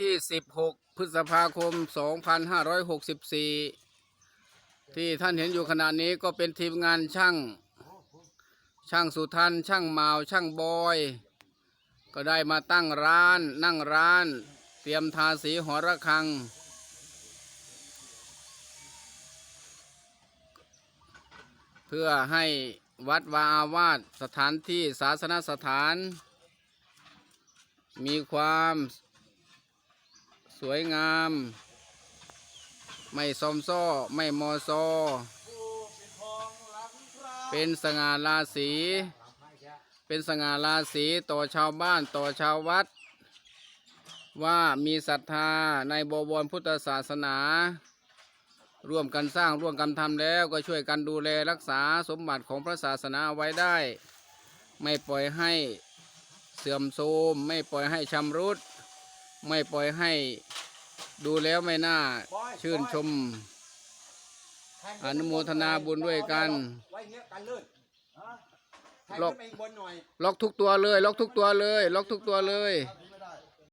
ที่ 16 พฤษภาคม 2564 ที่ท่านเห็นอยู่ขณะนี้ก็เป็นทีมงานช่าง ช่างสุทันช่างเมาช่างบอย ก็ได้มาตั้งร้าน นั่งร้าน เตรียมทาสีหอระฆัง เพื่อให้วัดวาอาวาสสถานที่ศาสนสถาน มีความ วยงาม ไม่ซอมซ้อไม่มอซอ เป็นสง่าราศี เป็นสง่าราศีต่อชาวบ้านต่อชาววัด ว่ามีศรัทธาในบวรพุทธศาสนา ร่วมกันสร้างร่วมกันทำแล้วก็ช่วยกันดูแลรักษาสมบัติของพระศาสนาไว้ได้ ไม่ปล่อยให้เสื่อมโทรมไม่ปล่อยให้ชำรุด ไม่ปล่อยให้ ดูแล้วไม่น่า ชื่นชม อนุโมทนาบุญด้วยกัน ไว้เงี้ยกันลื่นแทงล็อกขึ้นไปอีกบนหน่อยล็อกทุกตัวเลย ล็อกทุกตัวเลย ล็อกทุกตัวเลยโอเค